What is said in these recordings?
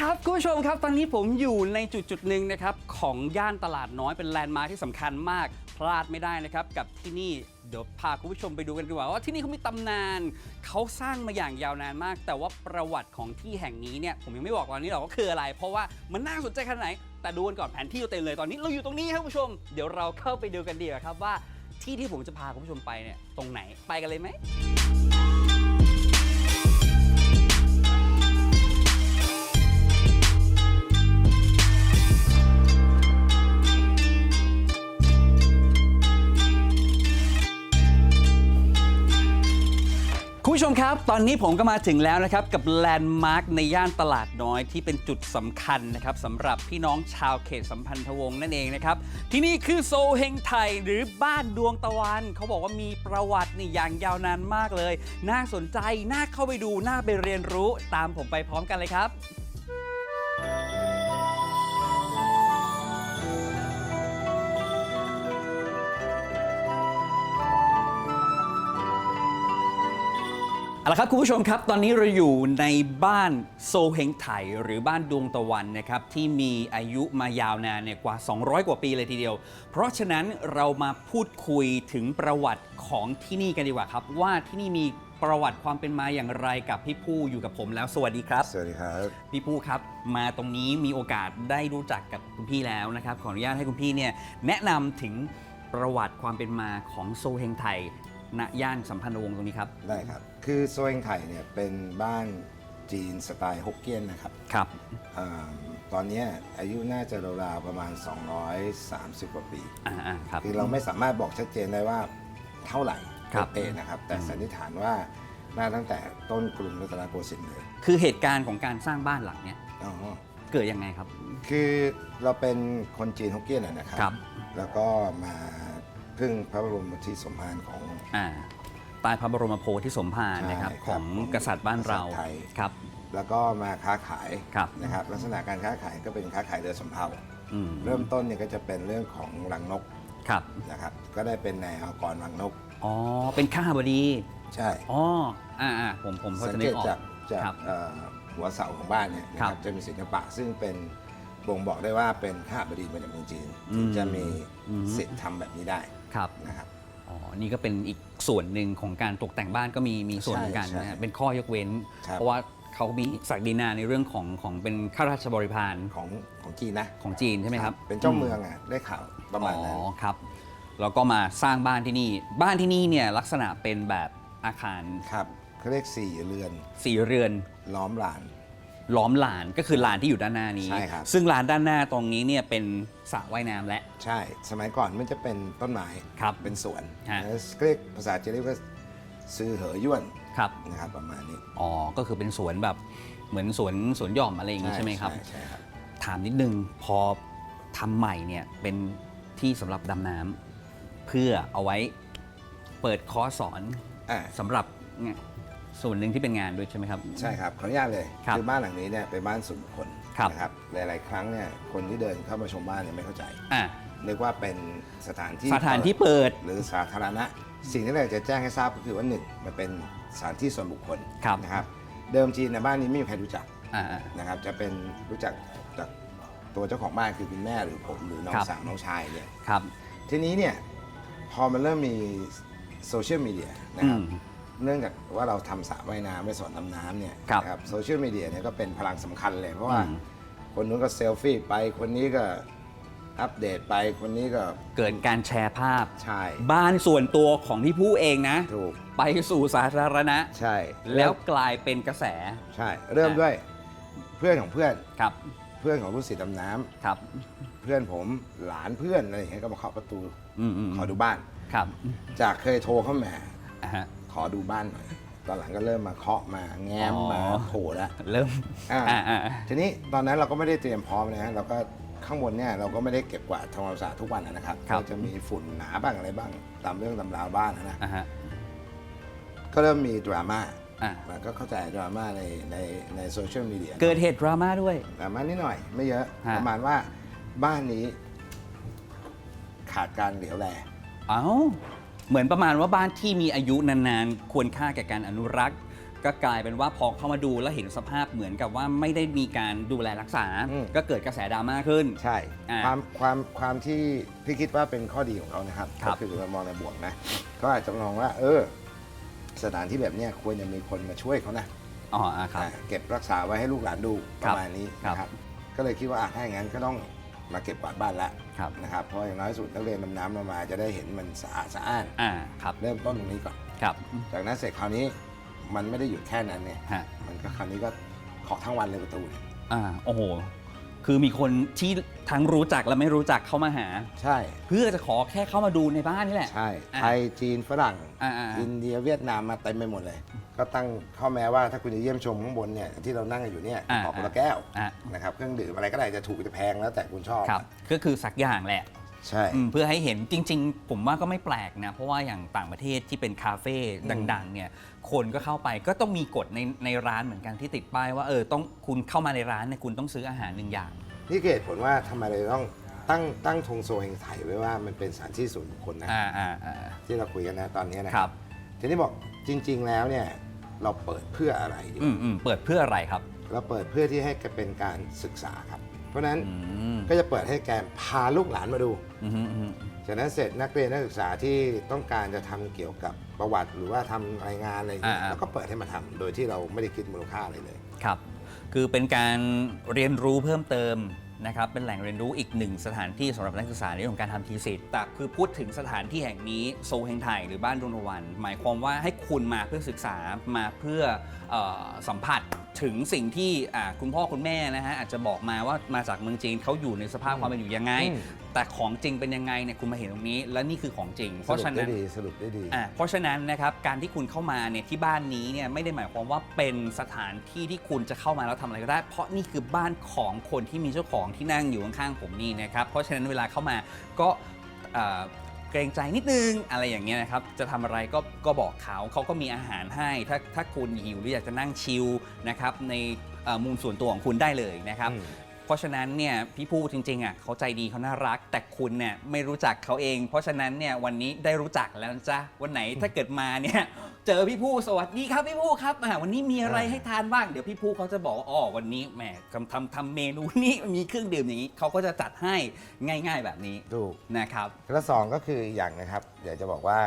ครับคุณผู้ชมครับตอนนี้ผมอยู่ในจุดจุดหนึ่งนะครับของย่านตลาดน้อยเป็นแลนด์มาร์คที่สำคัญมาก พลาดไม่ได้นะครับกับที่นี่เดี๋ยวพาคุณผู้ชมไปดูกันดีกว่าว่าที่นี่เขามีตำนานเขาสร้างมาอย่างยาวนานมาก แต่ว่าประวัติของที่แห่งนี้เนี่ยผมยังไม่บอกตอนนี้หรอกว่าคืออะไร เพราะว่ามันน่าสนใจขนาดไหน แต่ดูกันก่อนแผนที่เราเต็มเลยตอนนี้เราอยู่ตรงนี้ครับคุณผู้ชม เดี๋ยวเราเข้าไปดูกันดีกว่าครับว่าที่ที่ผมจะพาคุณผู้ชมไปเนี่ยตรงไหนไปกันเลยไหม ผู้ชมครับ ตอนนี้ผมก็มาถึงแล้วนะครับ กับแลนด์มาร์คในย่านตลาดน้อยที่เป็นจุดสำคัญนะครับสำหรับพี่น้องชาวเขตสัมพันธวงศ์นั่นเองนะครับ ที่นี่คือโซเฮงไทยหรือบ้านดวงตะวัน เขาบอกว่ามีประวัตินี่อย่างยาวนานมากเลย น่าสนใจ น่าเข้าไปดู น่าไปเรียนรู้ตามผมไปพร้อมกันเลยครับ เอาละครับคุณผู้ชมครับ ตอนนี้เราอยู่ในบ้านโซเฮงไถหรือบ้านดวงตะวันนะครับที่มีอายุมายาวนานเนี่ยกว่า 200 กว่าปีเลยทีเดียว เพราะฉะนั้นเรามาพูดคุยถึงประวัติของที่นี่กันดีกว่าครับ ว่าที่นี่มีประวัติความเป็นมาอย่างไรกับพี่ผู้อยู่กับผมแล้วสวัสดีครับ สวัสดีครับ พี่ผู้ครับ มาตรงนี้มีโอกาสได้รู้จักกับคุณพี่แล้วนะครับขออนุญาตให้คุณพี่เนี่ยแนะนำถึงประวัติความเป็นมาของโซเฮงไทยณย่านสัมพันธวงศ์ตรงนี้ครับ ได้ครับ คือโซเองไทยเนี่ยเป็นบ้านจีนสไตล์ฮกเกี้ยนนะครับครับอาตอนเนี้ยอายุน่าจะราวๆประมาณ 230 กว่าปี อ่าอ่าครับ คือเราไม่สามารถบอกชัดเจนได้ว่าเท่าไหร่ครับเป๊ะๆนะครับ แต่สันนิษฐานว่าน่าตั้งแต่ต้นกรุงรัตนโกสินทร์เลยคือเหตุการณ์ของการสร้างบ้านหลังเนี้ยอ๋อเกิดยังไงครับ คือเราเป็นคนจีนฮกเกี้ยนอะนะครับครับแล้วก็มาพึ่งพระบรมราชินีสมภารของอ่า ใต้พระบรมโพธิสมภารนะครับใช่ครับของกษัตริย์บ้านเรากษัตริย์ไทย ครับ แล้วก็มาค้าขายครับ นะครับ ลักษณะการค้าขายก็เป็นค้าขายเรือสำเภาอืมเริ่มต้นเนี่ยก็จะเป็นเรื่องของรังนกครับนะครับ ก็ได้เป็นนายอากรรังนก อ๋อเป็นข้าบดีใช่ อ๋ออ่าอ่าผมผมพอสังจะเกนึกตออก จากจากครับเอ่อหัวเสาของบ้านเนี่ยนะคครัรับบจะมีศิลปะซึ่งเป็นบ่งบอกได้ว่าเป็นข้าบดีมาจากเมืองจีนอืม ถึงจะมีอืมสิทธิ์ทำแบบนี้ได้ครับ นะครับอ๋อ นี่ก็เป็นอีกส่วนหนึ่งของการตกแต่งบ้านก็มีมีส่วนเหมือนกันใช่นะฮะใช่เป็นข้อยกเว้น ครับ เพราะว่าเขามีศักดินาในเรื่องของของเป็นข้าราชบริพารของของจีนนะของจีนใช่ไหมครับเป็นเจ้าเมืองอะได้ข่าวประมาณนั้น อ๋อครับแล้วก็มาสร้างบ้านที่นี่ บ้านที่นี่เนี่ยลักษณะเป็นแบบอาคารครับเขาเรียกสี่เรือนสี่เรือนล้อมลาน ล้อมลานก็คือลานที่อยู่ด้านหน้านี้ ใช่ครับ ซึ่งลานด้านหน้าตรงนี้เนี่ยเป็นสระว่ายน้ำและ ใช่ สมัยก่อนมันจะเป็นต้นไม้ครับเป็นสวนฮะ แล้วเรียกภาษาจีนเรียกว่าซื้อเหอยวนครับ นะครับประมาณนี้อ๋อ ก็คือเป็นสวนแบบเหมือนสวนสวนหย่อมอะไรอย่างนี้ใช่ไหมครับ ใช่ใช่ครับ ถามนิดนึงพอทำใหม่เนี่ยเป็นที่สำหรับดำน้ำเพื่อเอาไว้เปิดคอร์สสอนอ่า สำหรับเนี่ย ส่วนหนึ่งที่เป็นงานด้วยใช่ไหมครับ ใช่ครับขออนุญาตเลยครับอบ้านหลังนี้เนี่ยเป็นบ้านส่วนบุคคลครับ นะครับหลาย ๆ ครั้งเนี่ยคนที่เดินเข้ามาชมบ้านเนี่ยไม่เข้าใจอะนึกว่าเป็นสถานที่สถานที่เปิดหรือสาธารณะ สิ่งที่เราอยากจะแจ้งให้ทราบก็คือว่าหนึ่งมันเป็นสถานที่ส่วนบุคคลครับนะครับเดิมทีในบ้านนี้ไม่มีใครรู้จักอ่าอ่า นะครับจะเป็นรู้จักจากตัวเจ้าของบ้านคือคุณแม่หรือผมหรือน้องครับ สาวน้องชายเนี่ย ครับ ทีนี้เนี่ยพอมันเริ่มมีโซเชียลมีเดียนะครัอืบม เนื่องจากว่าเราทำสระว่ายน้ำไม่สอนดำน้ำเนี่ยครับนะครับ โซเชียลมีเดียเนี่ยก็เป็นพลังสำคัญเลย เพราะว่าอืมคนนู้นก็เซลฟี่ไปคนนี้ก็อัปเดตไปคนนี้ก็เกิดการแชร์ภาพ ใช่ บ้านส่วนตัวของพี่ผู้เองนะ ถูกไปสู่สาธารณะ ใช่แล้วกลายเป็นกระแสใช่ เริ่มด้วยเพื่อนของเพื่อนครับเพื่อนของผู้สิทธิ์ดำน้ำครับเพื่อนผมหลานเพื่อนอะไรอย่างเงี้ยก็มาเคาะประตูอืมอืมขอดูบ้าน ครับจากเคยโทรเข้ามา อะฮะ ขอดูบ้านหน่อยตอนหลังก็เริ่มมาเคาะมาแง้มอ๋อมาโผล่แล้วเริ่มอ่าอ่าอ่าอ่าทีนี้ตอนนั้นเราก็ไม่ได้เตรียมพร้อมนะฮะเราก็ข้างบนเนี่ยเราก็ไม่ได้เก็บกวาดทำความสะอาดทุกวันนะครับครับก็จะมีฝุ่นหนาบ้างอะไรบ้างตามเรื่องตำราวบ้านนะนะอ่าฮะก็เริ่มมีดราม่าอะมันก็เข้าใจดราม่าในในในโซเชียลมีเดียเกิดเหตุดราม่าด้วย ดราม่านิดหน่อย ไม่เยอะ ฮะ ประมาณว่าบ้านนี้ ขาดการเหลียวแล เอ้า เหมือนประมาณว่าบ้านที่มีอายุนานๆ ควรค่าแก่การอนุรักษ์ ก็กลายเป็นว่าพอเข้ามาดูแล้วเห็นสภาพเหมือนกับว่าไม่ได้มีการดูแลรักษา อืม ก็เกิดกระแสดราม่าขึ้น ใช่ อ่าความความความที่พี่คิดว่าเป็นข้อดีของเขานะครับครัก็บคือเรามองในบวกนะก็อาจจะมองว่า เออ สถานที่แบบเนี้ยควรจะมีคนมาช่วยเขานะอ๋ออะครับ อ่าเก็บรักษาไว้ให้ลูกหลานดูปครับระมาณนี้ครับนะครับ ก็เลยคิดว่าอะถ้าอย่างนั้นก็ต้องมาเก็บกวาดบ้านละ ครับ นะครับเพราะอย่างน้อยสุดนักเรียนดำน้ำเรามาจะได้เห็นมันสะอาดสะอ้านอ่าครับเริ่มต้นตรงนี้ก่อน ครับจากนั้นเสร็จคราวนี้มันไม่ได้หยุดแค่นั้นเนี่ยฮะมันก็คราวนี้ก็ขอทั้งวันเลยประตูเนี่ยอ่าโอ้โห คือมีคนที่ทั้งรู้จักและไม่รู้จักเข้ามาหา ใช่เพื่อจะขอแค่เข้ามาดูในบ้านนี่แหละ ใช่อะไทยจีนฝรั่งอ่าอ่าอินเดียเวียดนามมาเต็มไปหมดเลย ก็ตั้งข้อแม้ว่าถ้าคุณจะเยี่ยมชมข้างบนเนี่ยที่เรานั่งกันอยู่เนี่ยอ่าขอคนละแก้วอะนะครับเครื่องดื่มอะไรก็ได้จะถูกจะแพงแล้วแต่คุณชอบครับก็คือสักอย่างแหละ ใช่ อืมเพื่อให้เห็นจริง ๆ ผมว่าก็ไม่แปลกนะ เพราะว่าอย่างต่างประเทศที่เป็นคาเฟ่ดัง ๆ เนี่ย คนก็เข้าไปก็ต้องมีกฎในในร้านเหมือนกันที่ติดป้ายว่าเออต้องคุณเข้ามาในร้านเนี่ยคุณต้องซื้ออาหารหนึ่งอย่าง นี่คือเหตุผลว่าทำไมเราต้องตั้งตั้งธงโซเฮงไถไว้ว่ามันเป็นสถานที่ส่วนบุคคลนะอ่าอ่าอ่าที่เราคุยกันนะตอนนี้นะ ครับ ทีนี้บอกจริง ๆ แล้วเนี่ย เราเปิดเพื่ออะไรดีอืมอืมเปิดเพื่ออะไรครับ เราเปิดเพื่อที่ให้เป็นการศึกษาครับ เพราะฉะนั้นอืมก็จะเปิดให้แกพาลูกหลานมาดู อืมอืมอืมจากนั้นเสร็จนักเรียนนักศึกษาที่ต้องการจะทำเกี่ยวกับประวัติ หรือว่าทำรายงานอะไรอย่างเงี้ยอ่าๆแล้วก็เปิดให้มาทำโดยที่เราไม่ได้คิดมูลค่าอะไรเลย ครับ คือเป็นการเรียนรู้เพิ่มเติม นะครับเป็นแหล่งเรียนรู้อีกหนึ่งสถานที่สำหรับนักศึกษาในเรื่องของการทำทีสิทธ์แต่คือพูดถึงสถานที่แห่งนี้โซเฮงไทยหรือบ้านดวงวัน หมายความว่าให้คุณมาเพื่อศึกษามาเพื่อเออสัมผัส ถึงสิ่งที่อ่าคุณพ่อคุณแม่นะฮะอาจจะบอกมาว่ามาจากเมืองจีนเขาอยู่ในสภาพความเป็นอยู่ยังไง อืม แต่ของจริงเป็นยังไงเนี่ยคุณมาเห็นตรงนี้ และนี่คือของจริง เพราะฉะสรุปได้นั้นดีสรุปได้ดี อะเพราะฉะนั้นนะครับการที่คุณเข้ามาเนี่ยที่บ้านนี้เนี่ยไม่ได้หมายความว่าเป็นสถานที่ที่คุณจะเข้ามาแล้วทำอะไรก็ได้ เพราะนี่คือบ้านของคนที่มีเจ้าของที่นั่งอยู่ข้างๆผมนี่นะครับเพราะฉะนั้นเวลาเข้ามาก็เอ่อ เกรงใจนิดนึงอะไรอย่างเงี้ยนะครับ จะทำอะไรก็ก็บอกเขาเขาก็มีอาหารให้ ถ้าถ้าคุณหิวหรืออยากจะนั่งชิลนะครับในเอ่อมุมส่วนตัวของคุณได้เลยนะครับอืมเพราะฉะนั้นเนี่ยพี่ผู้จริงๆอะเขาใจดีเขาน่ารัก แต่คุณเนี่ยไม่รู้จักเขาเอง เพราะฉะนั้นเนี่ยวันนี้ได้รู้จักแล้วนะจ๊ะวันไหนถ้าเกิดมาเนี่ย เจอพี่ผู้สวัสดีครับพี่ผู้ครับอ่าวันนี้มีอะไรให้ทานบ้างเดี๋ยวพี่ผู้เขาจะบอกว่าอ๋อวันนี้แหมทำทำทำเมนูนี้มีเครื่องดื่มอย่างนี้เขาก็จะจัดให้ง่าย ๆ แบบนี้ถูกนะครับ แล้วสองก็คืออย่างนะครับอยากจะบอกว่า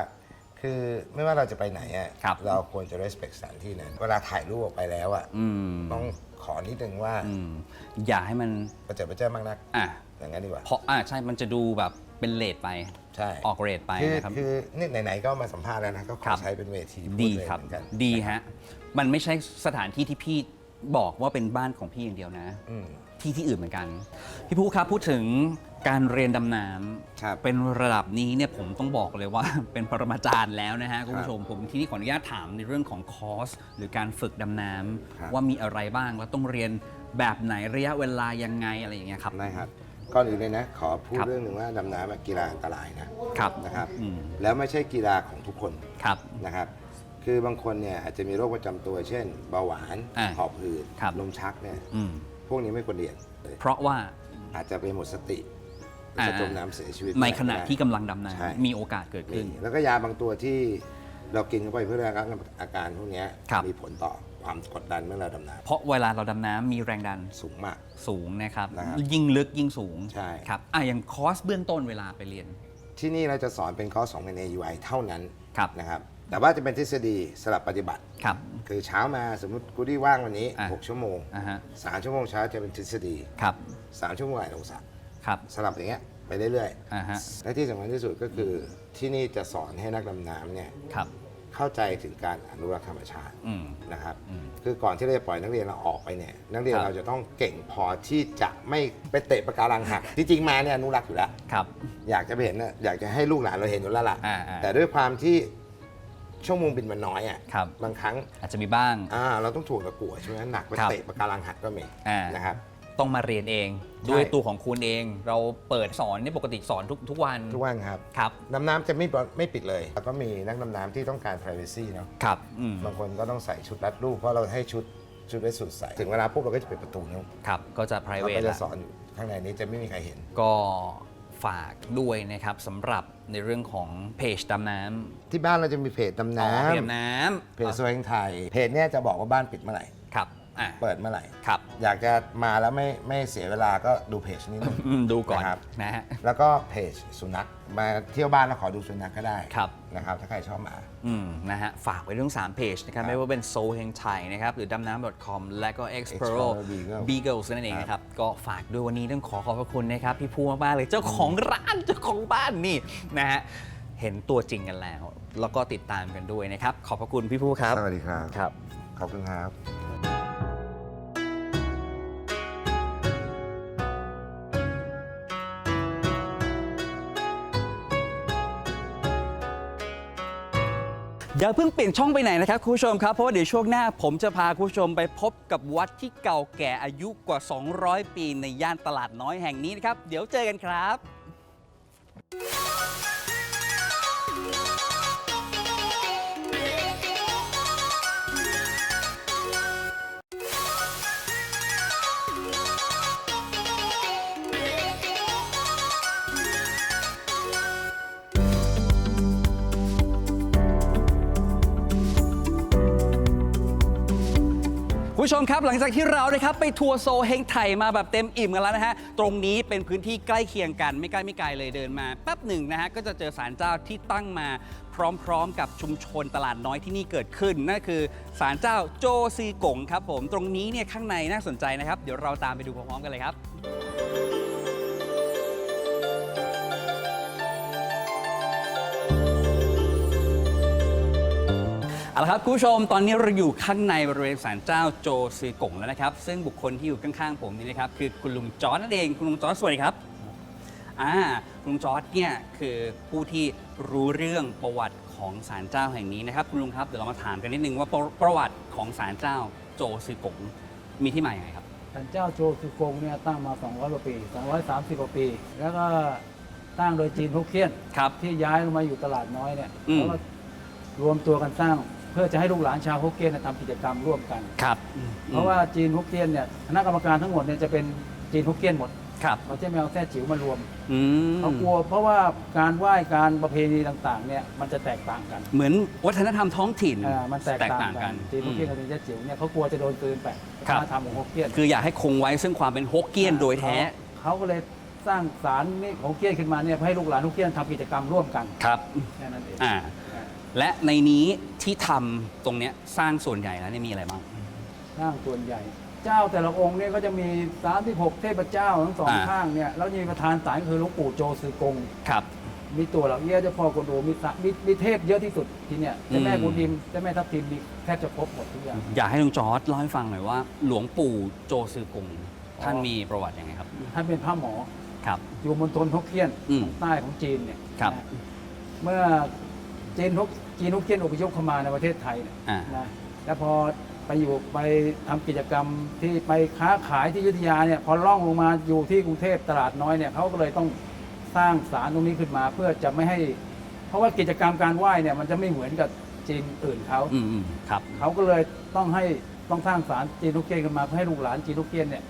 คือไม่ว่าเราจะไปไหนอะครับเราควรจะ respect สถานที่นั้นเวลาถ่ายรูปออกไปแล้วอะอืมต้องขอนิดนึงว่าอืมอย่าให้มันประเจิดประเจ้ามากนักอะอย่างนั้นดีกว่า เพราะอะใช่มันจะดูแบบเป็นเลทไป ใช่ ออกเรทไปคือนะครับ คือนี่ไหนๆก็มาสัมภาษณ์แล้วนะ ก็ขครัอบ ใช้เป็นเวทีพูดีเลยครับเหมือนกันดีฮะ มันไม่ใช่สถานที่ที่พี่บอกว่าเป็นบ้านของพี่อย่างเดียวนะ อืม ที่ที่อื่นเหมือนกัน พี่ผู้ครับพูดถึงการเรียนดำน้ครับำเป็นระดับนี้เนี่ยผมต้องบอกเลยว่า เป็นปรมาจารย์แล้วนะฮะคุณผู้ชมผมที่นี่ขออนุญาตถามในเรื่องของคอร์ส หรือการฝึกดำน้ครับำว่ามีอะไรบ้างแล้วต้องเรียนแบบไหนระยะเวลายังไงอะไรอย่างเงี้ยครับได้ครับ ก่อนอื่นเลยนะ ขอพูดครับเรื่องหนึ่งว่าดำน้ำเป็นกีฬาอันตรายนะครับนะครับอืม แล้วไม่ใช่กีฬาของทุกคนครับ นะครับ คือบางคนเนี่ยอาจจะมีโรคประจำตัว เช่นเบาหวาน อ่าหอบหืดครับ ลมชักเนี่ยอืมพวกนี้ไม่ควรเรียนเลยเพราะว่า อาจจะไปหมดสติอ่า จะจมน้ำเสียชีวิต ในขณะได้ที่กำลังดำน้ใช่ำมีโอกาสเกิดมีขึ้น แล้วก็ยาบางตัวที่เรากินเข้าไปเพื่อระงับอาการพวกเนี้ยครับ มีผลต่อ ความกดดันเมื่อเราดำน้เพราะเวลาเราดำน้ำมีแรงดันำสูงมาก สูงนะครับ นะครับยิ่งลึกยิ่งสูงใช่ ครับอะอย่างคอร์สเบื้องต้นเวลาไปเรียน ที่นี่เราจะสอนเป็นคอร์สของใน UI เท่านั้นครับ นะครับ แต่ว่าจะเป็นทฤษฎีสลับปฏิบัติ ครับ คือเช้ามาสมมติกูดี้ว่างวันนี้ อะ 6 ชั่วโมงอ่าฮะ3ชั่วโมงเช้าจะเป็นทฤษฎีครับ3ชั่วโมงอ่านลงสระครับ สลับอย่างเงี้ยไปเรื่อยอ่าฮะ ๆและที่สำคัญที่สุดก็คือที่นี่จะสอนให้นักดำน้ำเนี่ย ครับ เข้าใจถึงการอนุรักษ์ธรรมชาติอืม นะครับ อืม คือก่อนที่เราจะปล่อยนักเรียนเราออกไปเนี่ยนักเรียนครับ เราจะต้องเก่งพอที่จะไม่ไปเตะปะการังหักที่จริงมาเนี่ยอนุรักษ์อยู่แล้ว ครับ อยากจะไปเห็นน่ะอยากจะให้ลูกหลานเราเห็นอยู่แล้วล่ะอ่าอ่าแต่ด้วยความที่ชั่วโมงบินมันน้อยอะครับ บางครั้งอาจจะมีบ้าง อ่าเราต้องถูกตะกั่วใช่ไหมหนักไปครับเตะปะการังหักก็มีอ่านะครับ ต้องมาเรียนเองใช่ด้วยตัวของคุณเอง เราเปิดสอนนี่ปกติสอนทุกทุกวันทุกวันครับครับดำน้ำจะไม่ไม่ปิดเลยแล้วก็มีนักดำน้ำที่ต้องการ privacy เนาะครับอืมบางคนก็ต้องใส่ชุดรัดรูปเพราะเราให้ชุดชุดไว้สุดใส่ถึงเวลาปุ๊บเราก็จะปิดประตูนู้นครับก็จะเรา private ก็จะละสอนอยู่ข้างในนี้จะไม่มีใครเห็น ก็ฝากด้วยนะครับสำหรับในเรื่องของเพจดำน้ที่บ้านเราจะมีเพจำดำอ๋อเพจน้ำน้เพจสวยไทยเพจเนี่ยจะบอกว่าบ้านปิดเมื่อไหร่ำครับ อะ เปิดเมื่อไหร่ ครับอยากจะมาแล้วไม่ไม่เสียเวลาก็ดูเพจนี้หน่อย อืมดูก่อนนะครับ นะฮะ แล้วก็เพจสุนัขมาเที่ยวบ้านแล้วขอดูสุนัขก็ได้ครับ นะครับ ถ้าใครชอบหมา อืมนะฮะ ฝากไว้เรื่อง 3 เพจนะครับครับไม่ว่าเป็น s o h e n g Thai นะครับ หรือดำน้ำ .com และก็ Explorer Explorer Beagle Beagles นั่นเองครับนะครับ ก็ฝากด้วยวันนี้ต้องขอขอบพระคุณนะครับ พี่ภูมาก ๆ เลยเจ้าของร้านเจ้าของบ้านนี่นะฮะ เห็นตัวจริงกันแล้ว แล้วก็ติดตามกันด้วยนะครับ ขอบพระคุณพี่ภูครับ สวัสดีครับ ครับ ขอบคุณครับ อย่าเพิ่งเปลี่ยนช่องไปไหนนะครับคุณผู้ชมครับเพราะว่าเดี๋ยวช่วงหน้าผมจะพาคุณผู้ชมไปพบกับวัดที่เก่าแก่อายุกว่า 200 ปีในย่านตลาดน้อยแห่งนี้นะครับ เดี๋ยวเจอกันครับ ผู้ชมครับหลังจากที่เรานะครับไปทัวร์โซเฮงไทยมาแบบเต็มอิ่มกันแล้วนะฮะตรงนี้เป็นพื้นที่ใกล้เคียงกันไม่ใกล้ไม่ไกลเลยเดินมาแป๊บหนึ่งนะฮะก็จะเจอศาลเจ้าที่ตั้งมาพร้อมๆ กับชุมชนตลาดน้อยที่นี่เกิดขึ้นนั่นคือศาลเจ้าโจซีกงครับผมตรงนี้เนี่ยข้างในน่าสนใจนะครับ เดี๋ยวเราตามไปดูพร้อมๆกันเลยครับ เอาละครับคุณผู้ชมตอนนี้เราอยู่ข้างในบริเวณศาลเจ้าโจซือกงแล้วนะครับ ซึ่งบุคคลที่อยู่ข้างๆผมนี่นะครับคือคุณลุงจอร์ดนั่นเองคุณลุงจอร์ดสวัสดีครับอ่าคุณลุงจอร์ดเนี่ยคือผู้ที่รู้เรื่องประวัติของศาลเจ้าแห่งนี้นะครับคุณลุงครับเดี๋ยวเรามาถามกันนิดนึงว่าประประวัติของศาลเจ้าโจซือกงมีที่มาอย่างไรครับสันเจ้าโจสุกงเนี่ยตั้งมา 200กว่าปี 230กว่าปี แล้วก็ตั้งโดยจีนฮกเกี้ยน ครับ ที่ย้ายลงมาอยู่ตลาดน้อยเนี่ยอืม แล้วก็รวมตัวกันสร้างเพื่อจะให้ลูกหลานชาวฮกเกี้ยนเนี่ยทำกิจกรรมร่วมกัน ครับเพราะว่าจีนฮกเกี้ยนเนี่ยคณะกรรมการทั้งหมดเนี่ยจะเป็นจีนฮกเกี้ยนหมดครับเขาจะไม่เอาแท้จิ๋วมารวมอืมเขากลัว เพราะว่าการไหว้การประเพณีต่างๆเนี่ยมันจะแตกต่างกันเหมือนวัฒนธรรมท้องถิ่นอ่ามันแตกต่างกันจีนฮกเกี้ยนอืกับมจีนแท้จิ๋วเนี่ยเขากลัวจะโดนกลืนไปครัวับ ฒนธรรมของฮกเกี้ยน คืออยากให้คงไว้ซึ่งความเป็นฮกเกี้ยนโดยแท้เขาเขาก็เลยสร้างศาลนี่ของเกี้ยนขึ้นมาเนี่ยเพื่อให้ลูกหลานทุกเกี้ยนทำกิจกรรมร่วมกันครับแค่นั้นเอง อ่า และในนี้ที่ทำตรงเนี้ยสร้างส่วนใหญ่แล้วเนี่ยมีอะไรบ้างสร้างส่วนใหญ่ เจ้าแต่ละองค์เนี่ยก็จะมี 36 เทพเจ้าทั้งสองอ่า ข้างเนี่ยแล้วมีประธานศาลคือหลวงปู่โจซือกง ครับ มีตัวเหล่าเอี้ยเจ้าพ่อกวนอูมีสะมีมีเทพเยอะที่สุดที่เนี่ยเจ้าแม่อืม กุนอิมเจ้าแม่ทับทิมมีแทบจะครบหมดทุกอย่าง อยากให้ลุงจอร์ดเล่าให้ฟังหน่อยว่า หลวงปู่โจซือกงท่านมีประวัติยังไงครับ ท่านเป็นพระหมอ ครับ อยู่มณฑลฮกเกี้ยนอืมของใต้ของจีนเนี่ยครับ นะเมื่อ จีนฮกจีนฮกเกี้ยนอพยพเข้ามาในประเทศไทยเนี่ยอ่า นะแล้วพอไปอยู่ไปทำกิจกรรมที่ไปค้าขายที่อยุธยาเนี่ยพอล่องลงมาอยู่ที่กรุงเทพตลาดน้อยเนี่ยเขาก็เลยต้องสร้างศาลตรงนี้ขึ้นมาเพื่อจะไม่ให้ เพราะว่ากิจกรรมการไหว้เนี่ยมันจะไม่เหมือนกับจีนอื่นเขา อืมอืมครับ เขาก็เลยต้องให้ต้องสร้างศาลจีนทุกเกียนขึ้นมาเพื่อให้ลูกหลานจีนทุกเกียนเนี่ย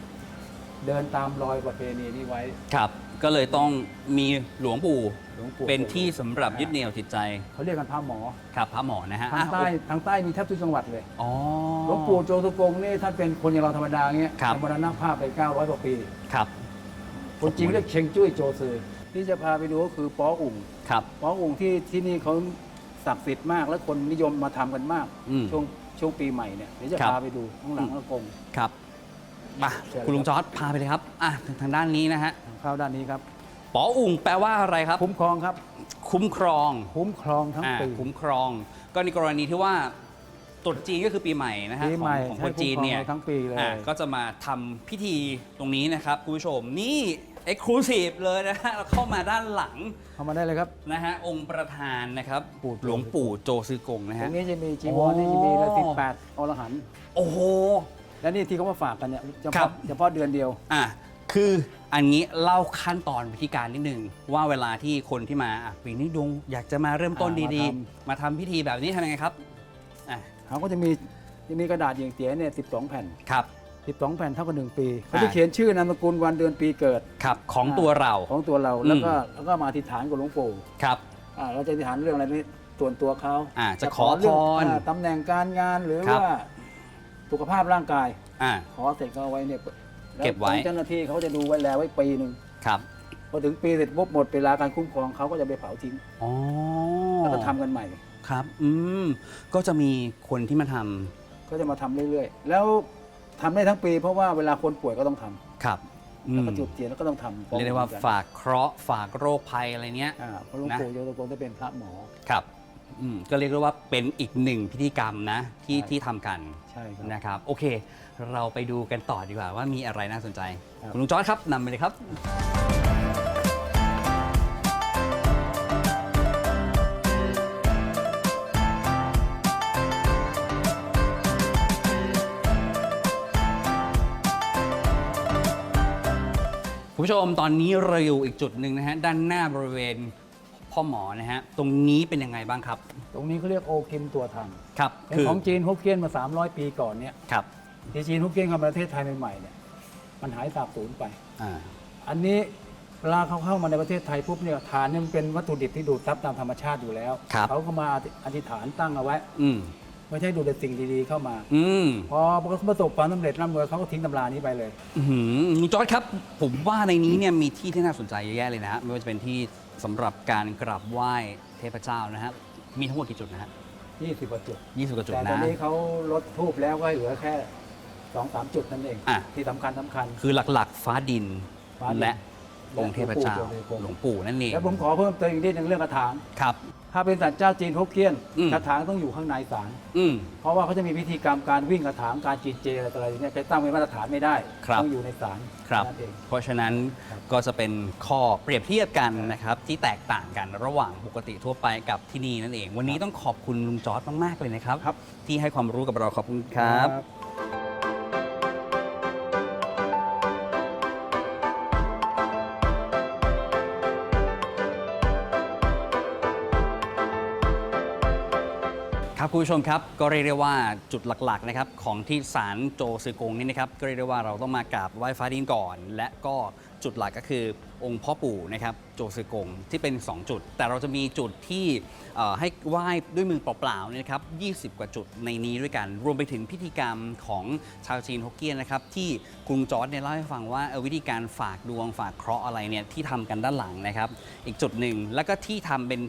เดินตามรอยประเพณีนี้ไว้ ครับ ก็เลยต้องมีหลวงปู่ หลวงปู่เป็นที่สำหรับยึดเหนี่ยวจิตใจเขาเรียกกันพระหมอครับพระหมอนะฮะทางใต้อะทางใต้มีแทบทุกจังหวัดเลยอ๋อหลวงปู่โจตุกงนี่ท่านเป็นคนอย่างเราธรรมดาเงี้ยครับมรณภาพไป900กว่าปีครับคนจริงเรียกเชงจุ้ยโจซือที่จะพาไปดูก็คือป้ออุ่งครับป้ออุ่งที่ที่นี่เขาศักดิ์สิทธิ์มาก และคนนิยมมาทำกันมากอืมช่วงช่วงปีใหม่เนี่ยเดี๋ยวจะครับพาไปดูข้างหลังอากงครับมาเชิญคุณลุงจอร์ดพาไปเลยครับอะทางด้านนี้นะฮะเข้าด้านนี้ครับ ป๋ออุ่งแปลว่าอะไรครับ คุ้มครองครับ คุ้มครองคุ้มครองทั้งอ่าปี คุ้มครอง ก็ในกรณีที่ว่าตรุษจีนก็คือปีใหม่นะฮะปีขอใหม่งของใช้คนจีนเนี่ยคุ้มครองทั้งปีเลย อ่าก็จะมาทำพิธีตรงนี้นะครับคุณผู้ชมนี่เอ็กซ์คลูซีฟเลยนะฮะเราเข้ามาด้านหลังเข้ามาได้เลยครับ นะฮะองค์ประธานนะครับปู่โจหลวงปู่โจซือกงนะตรฮะ งนี้จะมีจีวโอ้รนี่จะมีละสิบแปดอรหันต์โอ้โห และนี่ที่เขามาฝากกันเนี่ยเฉครัพาะบ เฉพาะเดือนเดียว อะคือ อันนี้เล่าขั้นตอนวิธีการนิดนึง ว่าเวลาที่คนที่มาอะปีนี้ดวงอยากจะมาเริ่มต้นอ่ามาดีทๆ มาทำพิธีแบบนี้ทำยังไงครับอะเขาก็จะมีจะมีกระดาษเหยียงเตี๋ยเนี่ยสิบสองแผ่นครับ12แผ่นเท่ากับ1ปีเขาจะเขียนชื่อนามสกุลวันเดือนปีเกิด ครับของตัวเรา ของตัวเราอืม แล้วก็แล้วก็มาอธิษฐานกับหลวงปู่ครับ อ่าเราจะอธิษฐานเรื่องอะไรนี่ส่วนตัวเขาอ่าจะขอเรื่องพรอ่าตำแหน่งการงานหรือครับ ว่าสุขภาพร่างกาย อ่า ขอเสร็จก็เอาไว้เนี่ยแล้ว เก็บไว้ทางเจ้าหน้าที่เขาจะดูไว้แล้วไว้ปีหนึ่งครับพอถึงปีเสร็จปุ๊บหมดเวลาการคุ้มครองเขาก็จะไปเผาทิ้งอ๋อแล้วก็ทำกันใหม่ ครับ อืม ก็จะมีคนที่มาทำก็จะมาทำเรื่อยๆ แล้วทำได้ทั้งปี เพราะว่าเวลาคนป่วยก็ต้องทำครับอืแล้วมก็จุดเทียนแล้วก็ต้องทำเรียกได้ว่าฝากเคราะห์ฝากโรคภัยอะไรเนี้ย อ่าเพราะหลวงนะ ปู่โยโตโกจะเป็นพระหมอ ครับ อืมก็เรียกได้ว่าเป็นอีกหนึ่งพิธีกรรมนะที่ใช่ ที่ทำกันใช่ครับ นะครับ โอเค เราไปดูกันต่อดีกว่าว่ามีอะไรน่าสนใจ ครับ คุณลุงจอร์ดครับนำไปเลยครับ คุณผู้ชมตอนนี้เราอยู่อีกจุดหนึ่งนะฮะด้านหน้าบริเวณ พ่อหมอนะฮะ ตรงนี้เป็นยังไงบ้างครับ ตรงนี้เขาเรียกโอคิมตัวทางครับเป็นคือของจีนฮกเกี้ยนมา 300 ปีก่อนเนี่ยครับที่จีนฮกเกี้ยนเข้ามาประเทศไทยใหม่ๆเนี่ยมันหายสาบสูญไปอ่าอันนี้เวลาเขาเข้ามาในประเทศไทยปุ๊บเนี่ยฐานเนี่ยมันเป็นวัตถุดิบที่ดูดซับตามธรรมชาติอยู่แล้ว ครับเขาก็มาอธิษฐานตั้งเอาไว้ อืมไม่ใช่ดูแต่สิ่งดีๆเข้ามา อืม พอเขาประสบความสำเร็จร่ำรวยเขาก็ทิ้งตำรานี้ไปเลย อื้อหือลุงจอร์ดครับ ผมว่าในนี้เนี่ยมีที่ที่น่าสนใจเยอะแยะเลยนะฮะไม่ว่าจะเป็นที่ สำหรับการกราบไหว้เทพเจ้านะฮะมีทั้งหมดกี่จุดนะฮะ20กว่าจุดยี่สิบกว่าจุดแต่ตอนะนนี้เขาลดทูบแล้วก็เหลือแค่สองสามจุดนั่นเอง อะ ที่สำคัญสำคัญ คือหลักๆ ฟ้าดินฟ้าดินและองค์เทพเจ้าและหลวงปู่ หลวงปู่นั่นเองแล้วผมขอเพิ่มเติมอีกนิดนึงเรื่องกระถาง ครับ ถ้าเป็นสัตว์เจ้าจีนฮกเกี้ยนอืม กระถางต้องอยู่ข้างในศาลอืม เพราะว่าเขาจะมีพิธีกรรมการวิ่งกระถางการจีนเจอะไรต่ออะไรเนี่ยจะตั้งเป็นมาตรฐานไม่ได้ครับ ต้องอยู่ในศาลครับ นั่นเอง เพราะฉะนั้นครับก็จะเป็นข้อเปรียบเทียบกันนะครับ ที่แตกต่างกันระหว่างปกติทั่วไปกับที่นี่นั่นเอง วันนี้ต้องขอบคุณลุงจอร์ดมาก ๆ เลยนะครับ ครับ ที่ให้ความรู้กับเราขอบคุณครับ ครับคุณผู้ชมครับก็เรียกได้ว่าจุดหลักๆนะครับของที่ศาลโจซือกงนี่นะครับก็เรียกได้ว่าเราต้องมากราบไหว้ฟ้าดินก่อน และก็จุดหลักก็คือองค์พ่อปู่นะครับโจซือกงที่เป็น 2 จุด แต่เราจะมีจุดที่ให้ไหว้ด้วยมือเปล่าๆนี่นะครับ 20 กว่าจุดในนี้ด้วยกัน รวมไปถึงพิธีกรรมของชาวจีนฮกเกี้ยนนะครับที่กรุงจอร์ดเนี่ยเล่าให้ฟังว่าวิธีการฝากดวงฝากเคราะห์อะไรเนี่ยที่ทำกันด้านหลังนะครับ อีกจุดหนึ่งแล้วก็ที่ทำเป็น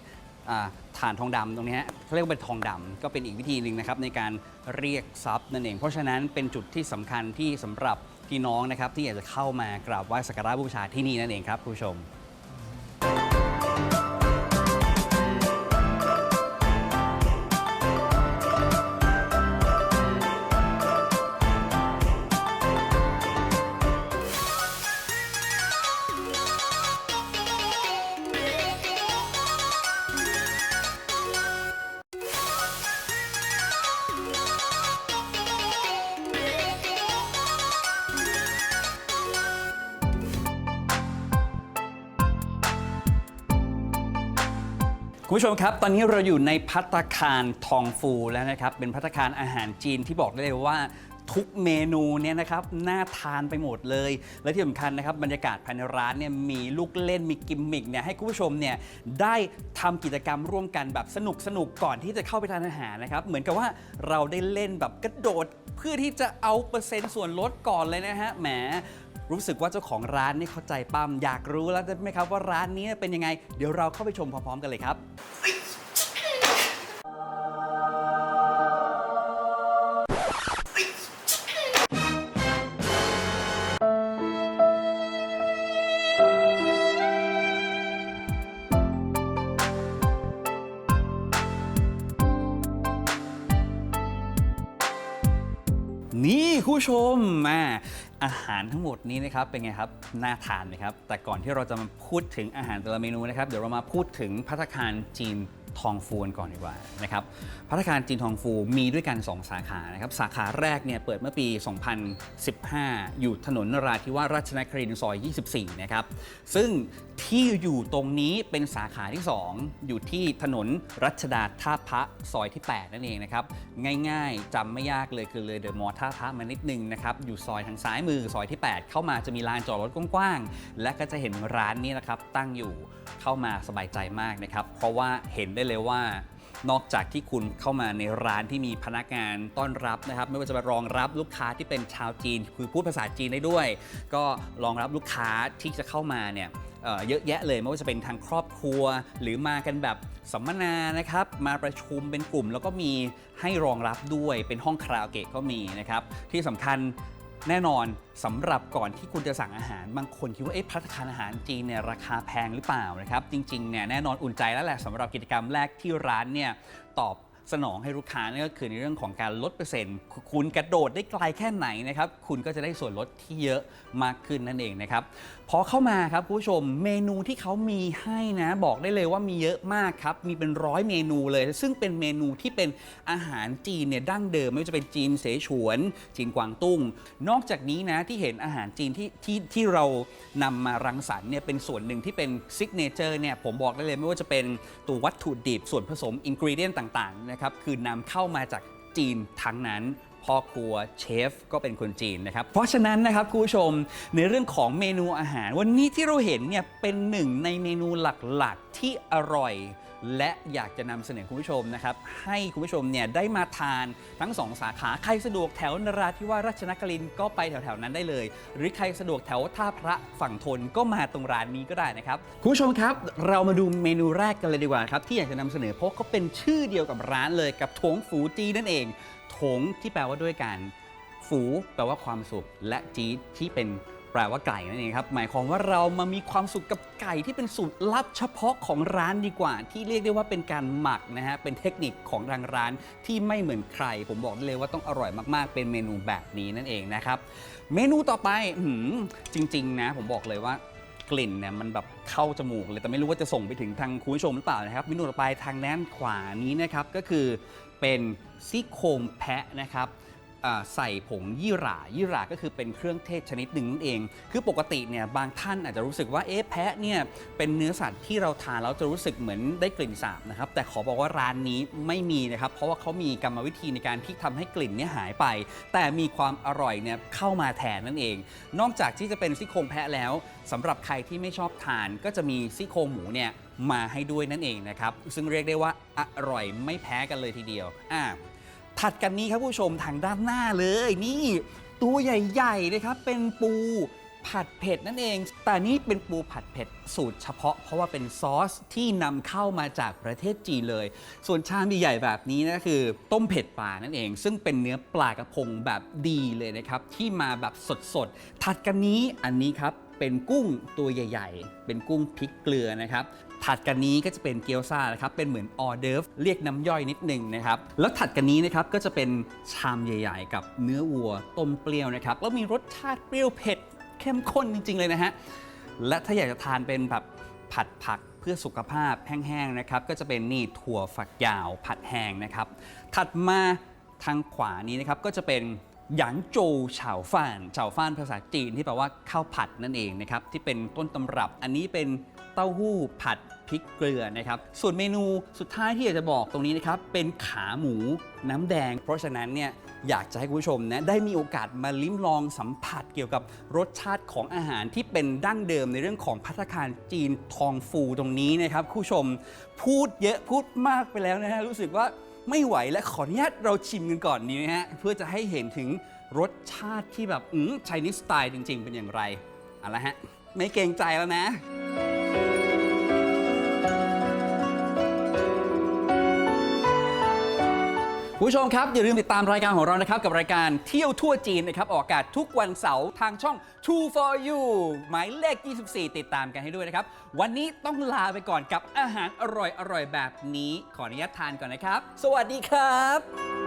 ฐานทองดำตรงนี้ฮะเขาเรียกว่าเป็นทองดำก็เป็นอีกวิธีหนึ่งนะครับในการเรียกทรัพย์นั่นเอง เพราะฉะนั้นเป็นจุดที่สำคัญที่สำหรับพี่น้องนะครับที่อยากจะเข้ามากราบไหว้สักการะบูชาที่นี่นั่นเองครับคุณผู้ชม ผู้ชมครับ ตอนนี้เราอยู่ในพัตตาคารทองฟูแล้วนะครับ เป็นพัตตาคารอาหารจีนที่บอกได้เลยว่าทุกเมนูเนี่ยนะครับน่าทานไปหมดเลย และที่สำคัญนะครับบรรยากาศภายในร้านเนี่ยมีลูกเล่นมีกิมมิกเนี่ยให้คุณผู้ชมเนี่ยได้ทำกิจกรรมร่วมกันแบบสนุกสนุกก่อนที่จะเข้าไปทานอาหารนะครับเหมือนกับว่าเราได้เล่นแบบกระโดด เพื่อที่จะเอาเปอร์เซ็นต์ส่วนลดก่อนเลยนะฮะแหม รู้สึกว่าเจ้าของร้านนี่เข้าใจปั้มอยากรู้แล้วใช่ไหมครับว่าร้านนี้เป็นยังไง เดี๋ยวเราเข้าไปชมพร้อมๆกันเลยครับนี่คุณผู้ชมมา อาหารทั้งหมดนี้นะครับเป็นไงครับน่าทานไหมครับแต่ก่อนที่เราจะมาพูดถึงอาหารแต่ละเมนูนะครับเดี๋ยวเรามาพูดถึงพัตคารจีน ทองฟูนก่อนดีกว่านะครับพัตตาคารจีนทองฟูมีด้วยกัน 2 สาขานะครับสาขาแรกเนี่ยเปิดเมื่อปี 2015 อยู่ถนนนราธิวาสราชนครินทร์ซอย 24 นะครับซึ่งที่อยู่ตรงนี้เป็นสาขาที่ 2 อยู่ที่ถนนรัชดาท่าพระซอยที่ 8 นั่นเองนะครับง่ายๆจำไม่ยากเลยคือเลยเดอะมอลล์ท่าพระมานิดนึงนะครับอยู่ซอยทางซ้ายมือซอยที่ 8 เข้ามาจะมีลานจอดรถกว้างๆและก็จะเห็นร้านนี้นะครับตั้งอยู่เข้ามาสบายใจมากนะครับเพราะว่าเห็นได้เลยว่านอกจากที่คุณเข้ามาในร้านที่มีพนักงานต้อนรับนะครับ ไม่ว่าจะมารองรับลูกค้าที่เป็นชาวจีน คือพูดภาษาจีนได้ด้วย ก็รองรับลูกค้าที่จะเข้ามาเนี่ยเเยอะแยะเลยไม่ว่าจะเป็นทางครอบครัว หรือมากันแบบสัมมนานะครับ มาประชุมเป็นกลุ่ม แล้วก็มีให้รองรับด้วยเป็นห้องคาราโอเกะก็มีนะครับ ที่สำคัญ แน่นอนสำหรับก่อนที่คุณจะสั่งอาหาร บางคนคิดว่าเอ๊ะพัฒนาคารอาหารจีนเนี่ยราคาแพงหรือเปล่านะครับ จริงๆเนี่ยแน่นอนอุ่นใจแล้วแหละสำหรับกิจกรรมแรกที่ร้านเนี่ยตอบ สนองให้ลูกค้าเนี่ยก็คือในเรื่องของการลดเปอร์เซ็นต์ คุณกระโดดได้ไกลแค่ไหนนะครับคุณก็จะได้ส่วนลดที่เยอะมากขึ้นนั่นเองนะครับพอเข้ามาครับผู้ชมเมนูที่เขามีให้นะบอกได้เลยว่ามีเยอะมากครับมีเป็นร้อยเมนูเลย ซึ่งเป็นเมนูที่เป็นอาหารจีนเนี่ยดั้งเดิมไม่ว่าจะเป็นจีนเสฉวน จีนกวางตุ้ง นอกจากนี้นะที่เห็นอาหารจีนที่ที่ที่เรานำมารังสรรค์เนี่ยเป็นส่วนหนึ่งที่เป็นซิกเนเจอร์เนี่ยผมบอกได้เลยไม่ว่าจะเป็นตัววัตถุดิบส่วนผสมอินกรีเดียนต่างๆนะครับคือนำเข้ามาจากจีนทั้งนั้นพ่อครัวเชฟก็เป็นคนจีนนะครับ เพราะฉะนั้นนะครับคุณผู้ชมในเรื่องของเมนูอาหาร วันนี้ที่เราเห็นเนี่ยเป็นหนึ่งในเมนูหลักๆที่อร่อย และอยากจะนำเสนอคุณผู้ชมนะครับ ให้คุณผู้ชมเนี่ยได้มาทานทั้งสองสาขาใครสะดวกแถวนราธิวาสราชนครินก็ไปแถวๆนั้นได้เลย หรือใครสะดวกแถวท่าพระฝั่งทนก็มาตรงร้านนี้ก็ได้นะครับคุณผู้ชมครับ เรามาดูเมนูแรกกันเลยดีกว่าครับที่อยากจะนำเสนอเพราะก็เป็นชื่อเดียวกับร้านเลยกับถงฝูจีนั่นเองถงที่แปลว่าด้วยกัน ฝูแปลว่าความสุข และจีที่เป็น แปลว่าไก่นั่นเองครับ หมายความว่าเรามามีความสุขกับไก่ที่เป็นสูตรลับเฉพาะของร้านดีกว่า ที่เรียกได้ว่าเป็นการหมักนะฮะเป็นเทคนิคของทางร้านที่ไม่เหมือนใคร ผมบอกได้เลยว่าต้องอร่อยมากๆ เป็นเมนูแบบนี้นั่นเองนะครับเมนูต่อไปอื้อหือจริง ๆ นะ ผมบอกเลยว่ากลิ่นเนี่ยมันแบบเข้าจมูกเลยแต่ไม่รู้ว่าจะส่งไปถึงทางคุณผู้ชมหรือเปล่านะครับเมนูต่อไปทางด้านขวานี้นะครับก็คือเป็นซี่โครงแพะนะครับ ใส่ผงยี่หร่ายี่หร่าก็คือเป็นเครื่องเทศชนิดหนึ่งนั่นเอง คือปกติเนี่ยบางท่านอาจจะรู้สึกว่าเอ๊ะแพะเนี่ยเป็นเนื้อสัตว์ที่เราทานแล้วจะรู้สึกเหมือนได้กลิ่นสาบนะครับแต่ขอบอกว่าร้านนี้ไม่มีนะครับเพราะว่าเขามีกรรมวิธีในการที่ทำให้กลิ่นเนี่ยหายไป แต่มีความอร่อยเนี่ยเข้ามาแทนนั่นเอง นอกจากที่จะเป็นซี่โครงแพะแล้วสำหรับใครที่ไม่ชอบทานก็จะมีซี่โครงหมูเนี่ยมาให้ด้วยนั่นเองนะครับซึ่งเรียกได้ว่าอร่อยไม่แพ้กันเลยทีเดียวอะ ถัดกันนี้ครับผู้ชมทางด้านหน้าเลยนี่ตัวใหญ่ๆนะครับเป็นปูผัดเผ็ดนั่นเอง แต่นี่เป็นปูผัดเผ็ดสูตรเฉพาะ เพราะว่าเป็นซอสที่นำเข้ามาจากประเทศจีนเลย ส่วนชามใหญ่ๆแบบนี้นะคือ ต้มเผ็ดปลานั่นเอง ซึ่งเป็นเนื้อปลากระพงแบบดีเลยนะครับ ที่มาแบบสดๆ ถัดกันนี้อันนี้ครับเป็นกุ้งตัวใหญ่ ๆ เป็นกุ้งพริกเกลือนะครับ ถัดกันนี้ก็จะเป็นเกี๊ยวซ่านะครับ เป็นเหมือนออเดิร์ฟเรียกน้ำย่อยนิดหนึ่งนะครับ แล้วถัดกันนี้นะครับก็จะเป็นชามใหญ่ ๆ กับเนื้อวัวต้มเปรี้ยวนะครับ แล้วมีรสชาติเปรี้ยวเผ็ดเข้มข้นจริง ๆ เลยนะฮะ และถ้าอยากจะทานเป็นแบบผัดผักเพื่อสุขภาพแห้งๆนะครับ ก็จะเป็นนี่ถั่วฝักยาวผัดแห้งนะครับ ถัดมาทางขวานี้นะครับก็จะเป็น หยางโจวเฉาฟ่านเฉาฟ่านภาษาจีนที่แปลว่าข้าวผัดนั่นเองนะครับที่เป็นต้นตำรับ อันนี้เป็นเต้าหู้ผัดพริกเกลือนะครับส่วนเมนูสุดท้ายที่อยากจะบอกตรงนี้นะครับเป็นขาหมูน้ำแดง เพราะฉะนั้นเนี่ยอยากจะให้คุณผู้ชมนะได้มีโอกาสมาลิ้มลองสัมผัสเกี่ยวกับรสชาติของอาหารที่เป็นดั้งเดิมในเรื่องของพัตตาคารจีนทองฟูตรงนี้นะครับคุณผู้ชมพูดเยอะพูดมากไปแล้วนะฮะรู้สึกว่า ไม่ไหวและขออนุญาตเราชิมกันก่อนนี้นะฮะเพื่อจะให้เห็นถึงรสชาติที่แบบอืมไชนีสสไตล์จริง ๆ เป็นอย่างไรเอาละฮะ ไม่เกรงใจแล้วนะ คุณผู้ชมครับ อย่าลืมติดตามรายการของเรานะครับ กับรายการเที่ยวทั่วจีนนะครับ ออกอากาศทุกวันเสาร์ทางช่อง True for You หมายเลข 24 ติดตามกันให้ด้วยนะครับ วันนี้ต้องลาไปก่อนกับอาหารอร่อยๆแบบนี้ ขออนุญาตทานก่อนนะครับ สวัสดีครับ